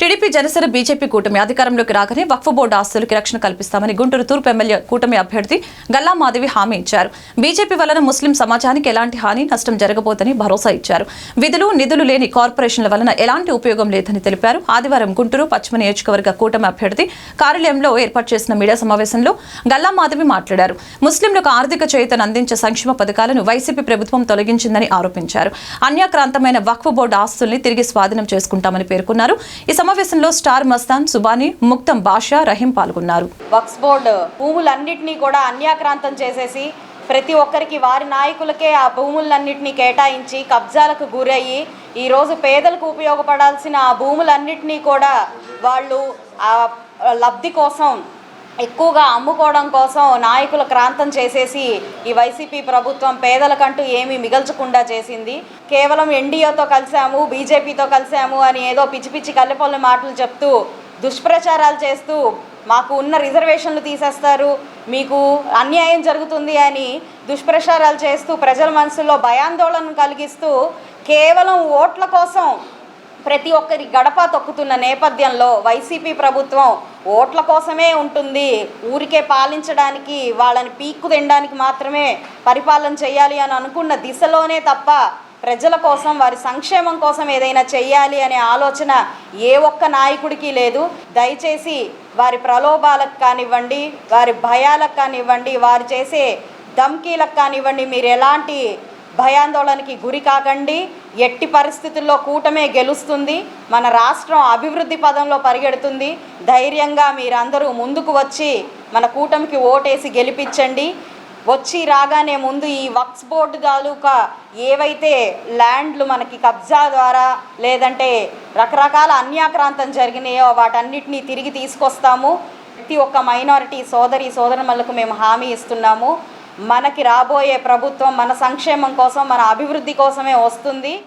TDP Janasena BJP కూటమి అధికారంలోకి రాగానే వక్ఫ్ బోర్డు ఆస్తులకి రక్షణ కల్పిస్తామని గుంటూరు తూర్పు ఎమ్మెల్యే కూటమి అభ్యర్థి గల్లా మాధవి హామీ ఇచ్చారు. బీజేపీ వలన ముస్లిం సమాజానికి ఎలాంటి హాని నష్టం జరగబోదని భరోసా ఇచ్చారు. విధులు నిధులు లేని కార్పొరేషన్ల వలన ఎలాంటి ఉపయోగం లేదని తెలిపారు. ఆదివారం గుంటూరు పశ్చిమ నియోజకవర్గ కూటమి అభ్యర్థి కార్యాలయంలో ఏర్పాటు చేసిన మీడియా సమావేశంలో గల్లా మాధవి మాట్లాడారు. ముస్లింలకు ఆర్థిక చేతను అందించే సంక్షేమ పథకాలను వైసీపీ ప్రభుత్వం తొలగించిందని ఆరోపించారు. అన్యాక్రాంతమైన వక్ఫ్ బోర్డు ఆస్తుల్ని తిరిగి స్వాధీనం చేసుకుంటామని పేర్కొన్నారు. ఈ సమావేశంలో స్టార్ మస్తాన్ సుబాని ముక్తం బాషా రహీం పాల్గొన్నారు. వక్స్ బోర్డు భూములన్నింటినీ కూడా అన్యాక్రాంతం చేసేసి ప్రతి ఒక్కరికి వారి నాయకులకే ఆ భూములన్నింటినీ కేటాయించి కబ్జాలకు గురయ్యి ఈరోజు పేదలకు ఉపయోగపడాల్సిన ఆ భూములన్నింటినీ కూడా వాళ్ళు ఆ లబ్ధి కోసం ఎక్కువగా అమ్ముకోవడం కోసం నాయకుల క్రాంతం చేసేసి ఈ వైసీపీ ప్రభుత్వం పేదలకంటూ ఏమీ మిగల్చకుండా చేసింది. కేవలం ఎన్డీఏతో కలిసాము బీజేపీతో కలిసాము అని ఏదో పిచ్చి పిచ్చి కల్లెపొల్ల మాటలు చెప్తూ దుష్ప్రచారాలు చేస్తూ మాకు ఉన్న రిజర్వేషన్లు తీసేస్తారు మీకు అన్యాయం జరుగుతుంది అని దుష్ప్రచారాలు చేస్తూ ప్రజల మనసులో భయాందోళన కలిగిస్తూ కేవలం ఓట్ల కోసం ప్రతి ఒక్కరి గడప తొక్కుతున్న నేపథ్యంలో వైసీపీ ప్రభుత్వం ఓట్ల కోసమే ఉంటుంది. ఊరికే పాలించడానికి వాళ్ళని పీక్కు తినడానికి మాత్రమే పరిపాలన చేయాలి అని అనుకున్న దిశలోనే తప్ప ప్రజల కోసం వారి సంక్షేమం కోసం ఏదైనా చేయాలి అనే ఆలోచన ఏ ఒక్క నాయకుడికి లేదు. దయచేసి వారి ప్రలోభాలకు కానివ్వండి వారి భయాలకు కానివ్వండి వారు చేసే ధమ్కీలకు కానివ్వండి మీరు ఎలాంటి భయాందోళనకి గురి కాకండి. ఎట్టి పరిస్థితుల్లో కూటమే గెలుస్తుంది మన రాష్ట్రం అభివృద్ధి పదంలో పరిగెడుతుంది. ధైర్యంగా మీరందరూ ముందుకు వచ్చి మన కూటమికి ఓటేసి గెలిపించండి. వచ్చి రాగానే ముందు ఈ వక్స్ బోర్డు తాలూకా ఏవైతే ల్యాండ్లు మనకి కబ్జా ద్వారా లేదంటే రకరకాల అన్యాక్రాంతం జరిగినాయో వాటన్నిటినీ తిరిగి తీసుకొస్తాము. ప్రతి ఒక్క మైనారిటీ సోదరి సోదరులకు మేము హామీ ఇస్తున్నాము. మనకి రాబోయే ప్రభుత్వం మన సంక్షేమం కోసం మన అభివృద్ధి కోసమే వస్తుంది.